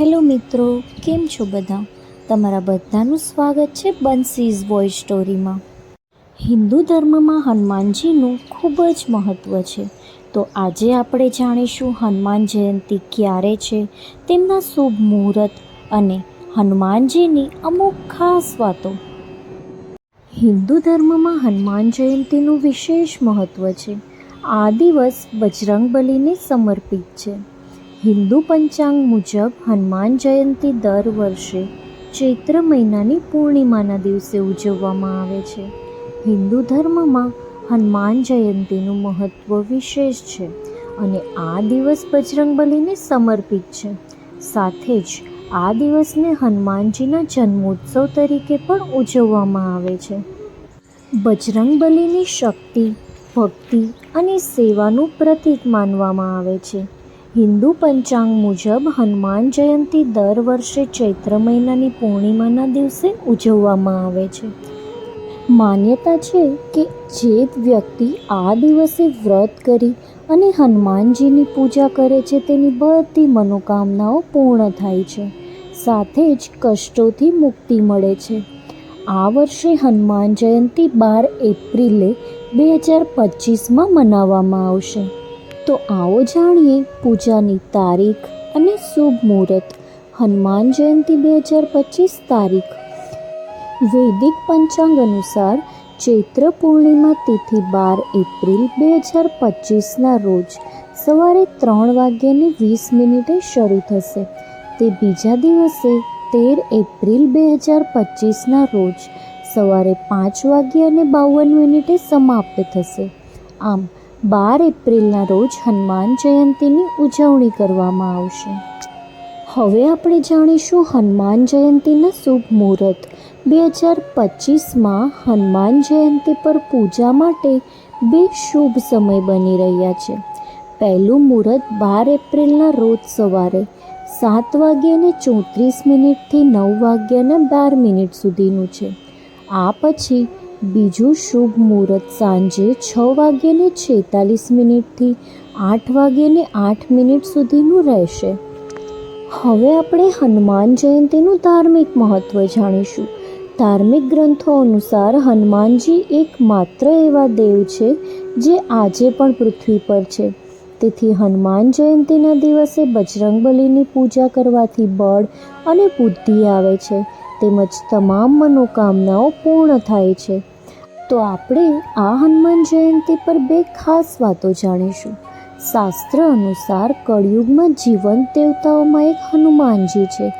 Hello મિત્રો, કેમ છો બધા? તમારા બધાનું સ્વાગત છે બંસીઝ વોઇસ સ્ટોરીમાં. હિન્દુ ધર્મમાં હનુમાનજીનું ખૂબ જ મહત્ત્વ છે. તો આજે આપણે જાણીશું હનુમાન જયંતિ ક્યારે છે, તેમના શુભ મુહૂર્ત અને હનુમાનજીની અમુક ખાસ વાતો. હિન્દુ ધર્મમાં હનુમાન જયંતિનું વિશેષ મહત્ત્વ છે. આ દિવસ બજરંગબલીને સમર્પિત છે. હિન્દુ પંચાંગ મુજબ હનુમાન જયંતી દર વર્ષે ચૈત્ર મહિનાની પૂર્ણિમાના દિવસે ઉજવવામાં આવે છે. હિન્દુ ધર્મમાં હનુમાન જયંતીનું મહત્ત્વ વિશેષ છે અને આ દિવસ બજરંગબલીને સમર્પિત છે. સાથે જ આ દિવસને હનુમાનજીના જન્મોત્સવ તરીકે પણ ઉજવવામાં આવે છે. બજરંગબલીની શક્તિ, ભક્તિ અને સેવાનું પ્રતીક માનવામાં આવે છે. હિન્દુ પંચાંગ મુજબ હનુમાન જયંતિ દર વર્ષે ચૈત્ર મહિનાની પૂર્ણિમાના દિવસે ઉજવવામાં આવે છે. માન્યતા છે કે જે વ્યક્તિ આ દિવસે વ્રત કરી અને હનુમાનજીની પૂજા કરે છે તેની બધી મનોકામનાઓ પૂર્ણ થાય છે. સાથે જ કષ્ટોથી મુક્તિ મળે છે. આ વર્ષે હનુમાન જયંતિ બાર એપ્રિલે બે હજાર પચીસમાં મનાવવામાં આવશે. તો આવો જાણીએ પૂજાની તારીખ અને શુભ મુહૂર્ત. હનુમાન જયંતિ બે હજાર પચીસ તારીખ. વૈદિક પંચાંગ અનુસાર ચૈત્ર પૂર્ણિમા તિથિ બાર એપ્રિલ બે હજાર પચીસના રોજ સવારે ત્રણ વાગ્યાને વીસ મિનિટે શરૂ થશે. તે બીજા દિવસે તેર એપ્રિલ બે હજાર પચીસના રોજ સવારે પાંચ વાગ્યાને બાવન મિનિટે સમાપ્ત થશે. આમ બાર એપ્રિલના રોજ હનુમાન જયંતીની ઉજવણી કરવામાં આવશે. હવે આપણે જાણીશું હનુમાન જયંતીના શુભ મુહૂર્ત. બે હજાર પચીસમાં હનુમાન જયંતી પર પૂજા માટે બે શુભ સમય બની રહ્યા છે. પહેલું મુહૂર્ત બાર એપ્રિલના રોજ સવારે સાત વાગ્યાને ચોત્રીસ મિનિટથી નવ વાગ્યાના બાર મિનિટ સુધીનું છે. આ પછી બીજું શુભ મુહૂર્ત સાંજે છ વાગ્યાને છેતાલીસ મિનિટથી આઠ વાગ્યાને આઠ મિનિટ સુધીનું રહેશે. હવે આપણે હનુમાન જયંતિનું ધાર્મિક મહત્ત્વ જાણીશું. ધાર્મિક ગ્રંથો અનુસાર હનુમાનજી એક માત્ર એવા દેવ છે જે આજે પણ પૃથ્વી પર છે. તેથી હનુમાન જયંતિના દિવસે બજરંગબલીની પૂજા કરવાથી બળ અને બુદ્ધિ આવે છે. તેમજ તમામ મનોકામનાઓ પૂર્ણ થાય છે. તો આપણે આ હનુમાન જયંતિ પર બે ખાસ વાતો જાણીશું. શાસ્ત્ર અનુસાર કળિયુગમાં જીવંત દેવતાઓમાં એક હનુમાનજી છે.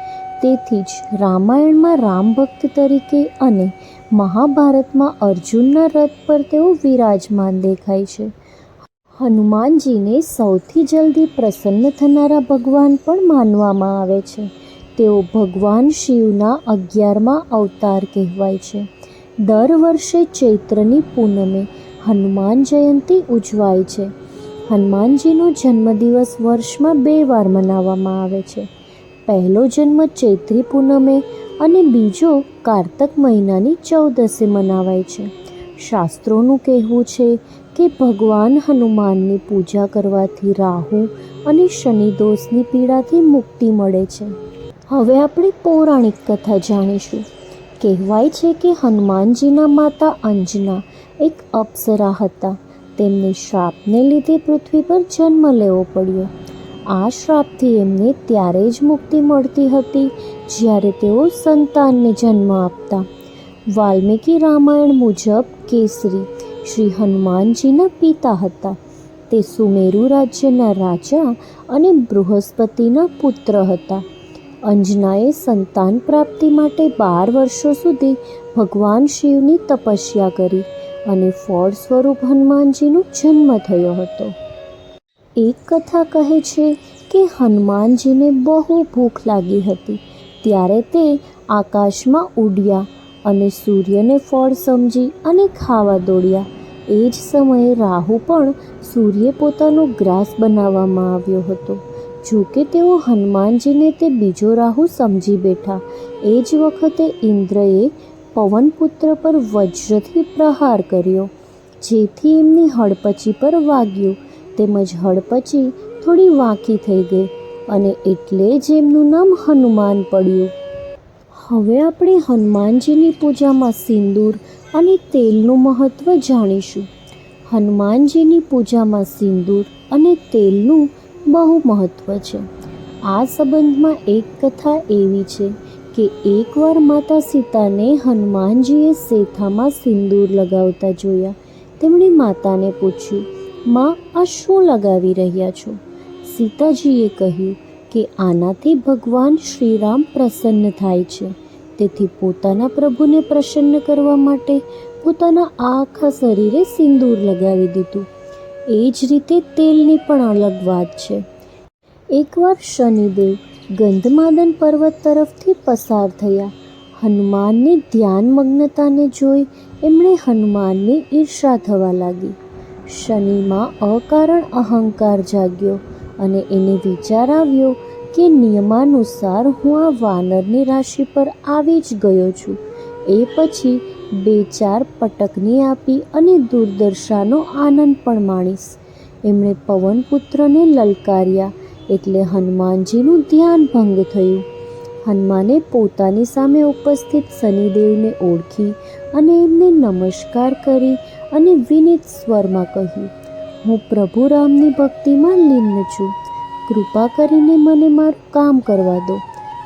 તેથી જ રામાયણમાં રામ ભક્ત તરીકે અને મહાભારતમાં અર્જુનના રથ પર તેઓ વિરાજમાન દેખાય છે. હનુમાનજીને સૌથી જલ્દી પ્રસન્ન થનારા ભગવાન પણ માનવામાં આવે છે. તેઓ ભગવાન શિવના અગિયારમાં અવતાર કહેવાય છે. દર વર્ષે ચૈત્રની પૂનમે હનુમાન જયંતિ ઉજવાય છે. હનુમાનજીનો જન્મદિવસ વર્ષમાં બે વાર મનાવવામાં આવે છે. પહેલો જન્મ ચૈત્રી પૂનમે અને બીજો કારતક મહિનાની ચૌદસે મનાવાય છે. શાસ્ત્રોનું કહેવું છે કે ભગવાન હનુમાનની પૂજા કરવાથી રાહુ અને શનિ દોષની પીડાથી મુક્તિ મળે છે. હવે આપણે પૌરાણિક કથા જાણીશું. કહેવાય છે કે હનુમાનજીના માતા અંજના એક અપ્સરા હતા. તેમને શ્રાપને લીધે પૃથ્વી પર જન્મ લેવો પડ્યો. આ શ્રાપથી એમને ત્યારે જ મુક્તિ મળતી હતી, જ્યારે તેઓ સંતાનને જન્મ આપતા. વાલ્મીકી રામાયણ મુજબ કેસરી શ્રી હનુમાનજીના પિતા હતા. તે સુમેરુ રાજ્યના રાજા અને બૃહસ્પતિના પુત્ર હતા. અંજનાએ સંતાન પ્રાપ્તિ માટે બાર વર્ષો સુધી ભગવાન શિવની તપસ્યા કરી અને ફળ સ્વરૂપ હનુમાનજીનો જન્મ થયો હતો. એક કથા કહે છે કે હનુમાનજીને બહુ ભૂખ લાગી હતી, ત્યારે તે આકાશમાં ઉડ્યા અને સૂર્યને ફળ સમજી અને ખાવા દોડ્યા. એ જ સમયે રાહુ પણ સૂર્ય પોતાનો ગ્રાસ બનાવવામાં આવ્યો હતો. જો કે તેઓ હનુમાનજીને તે બીજો રાહુ સમજી બેઠા. એ જ વખતે ઇન્દ્રએ પવનપુત્ર પર વજ્રથી પ્રહાર કર્યો. જેથી એમની હડપચી પર વાગ્યું. તેમજ હડપચી થોડી વાંકી થઈ ગઈ અને એટલે જ એમનું નામ હનુમાન પડ્યું. હવે આપણે હનુમાનજીની પૂજામાં સિંદૂર અને તેલનું મહત્ત્વ જાણીશું. હનુમાનજીની પૂજામાં સિંદૂર અને તેલનું બહુ મહત્ત્વ છે. આ સંબંધમાં એક કથા એવી છે કે એકવાર માતા સીતાને હનુમાનજીએ શેથામાં સિંદૂર લગાવતા જોયા. તેમણે માતાને પૂછ્યું, માં, આ શું લગાવી રહ્યા છો? સીતાજીએ કહ્યું કે આનાથી ભગવાન શ્રીરામ પ્રસન્ન થાય છે. તેથી પોતાના પ્રભુને પ્રસન્ન કરવા માટે પોતાના આખા શરીરે સિંદૂર લગાવી દીધું. એ જ રીતે તેલની પણ અલગ વાત છે. એકવાર શનિદેવ ગંધમાદન પર્વત તરફથી પસાર થયા. હનુમાનની ધ્યાનમગ્નતાને જોઈ એમણે હનુમાનની ઈર્ષા થવા લાગી. શનિમાં અકારણ અહંકાર જાગ્યો અને એને વિચાર આવ્યો કે નિયમાનુસાર હું આ વાનરની રાશિ પર આવી જ ગયો છું. એ પછી બે ચાર પટકની આપી અને દુર્દશાનો આનંદ પણ માણીશ. એમણે પવનપુત્રને લલકાર્યા એટલે હનુમાનજીનું ધ્યાન ભંગ થયું. હનુમાને પોતાની સામે ઉપસ્થિત શનિદેવને ઓળખી અને એમને નમસ્કાર કરી અને વિનીત સ્વરમાં કહ્યું, હું પ્રભુ રામની ભક્તિમાં લીન છું. કૃપા કરીને મને મારું કામ કરવા દો.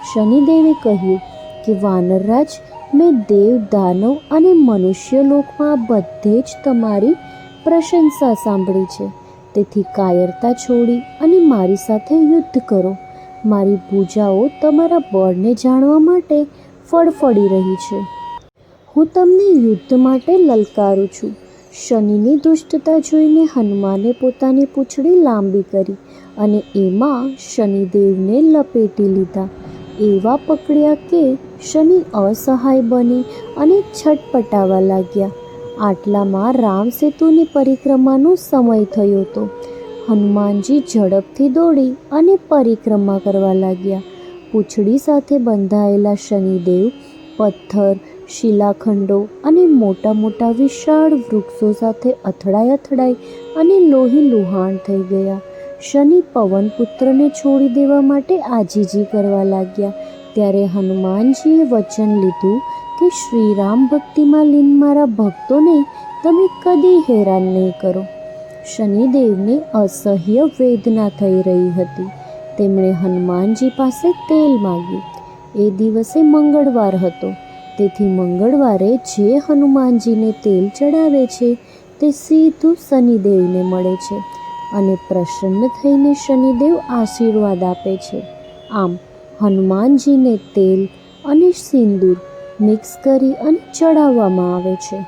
શનિદેવે કહ્યું કે વાનરરાજ મેં દેવ દાનવ અને મનુષ્ય લોકમાં બધે જ તમારી પ્રશંસા સાંભળી છે. તેથી કાયરતા છોડી અને મારી સાથે યુદ્ધ કરો. મારી પૂજાઓ તમારા બળને જાણવા માટે ફળફળી રહી છે. હું તમને યુદ્ધ માટે લલકારું છું. શનિની દુષ્ટતા જોઈને હનુમાને પોતાની પૂંછડી લાંબી કરી અને એમાં શનિદેવને લપેટી લીધા. એવા પકડ્યા કે શનિ અસહાય બની અને છટપટાવા લાગ્યા. આટલામાં રામ સેતુની પરિક્રમાનો સમય થયો હતો. હનુમાનજી ઝડપથી દોડી અને પરિક્રમા કરવા લાગ્યા. પૂંછડી સાથે બંધાયેલા શનિદેવ, પથ્થર, શિલાખંડો અને મોટા મોટા વિશાળ વૃક્ષો સાથે અથડાઈ અથડાઈ અને લોહી લુહાણ થઈ ગયા. શનિ પવનપુત્રને છોડી દેવા માટે આજીજી કરવા લાગ્યા. ત્યારે હનુમાનજીએ વચન લીધું કે શ્રીરામ ભક્તિમાં લીન મારા ભક્તોને તમે કદી હેરાન નહીં કરો. શનિદેવને અસહ્ય વેદના થઈ રહી હતી. તેમણે હનુમાનજી પાસે તેલ માગ્યું. એ દિવસે મંગળવાર હતો. તેથી મંગળવારે જે હનુમાનજીને તેલ ચડાવે છે, તે સીધું શનિદેવને મળે છે અને પ્રસન્ન થઈને શનિદેવ આશીર્વાદ આપે છે. આમ હનુમાનજીને તેલ અને સિંદૂર મિક્સ કરી અને ચડાવવામાં આવે છે.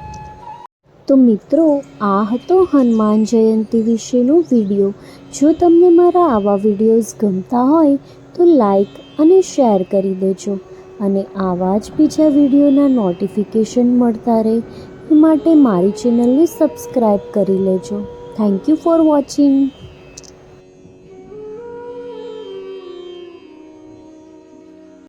તો મિત્રો, આ હતો હનુમાન જયંતી વિશેનો વીડિયો. જો તમને મારા આવા વિડીયોઝ ગમતા હોય, તો લાઈક અને શેર કરી દેજો. અને આવા જ બીજા વિડીયોના નોટિફિકેશન મળતા રહે, એ માટે મારી ચેનલને સબસ્ક્રાઈબ કરી લેજો. Thank you for watching.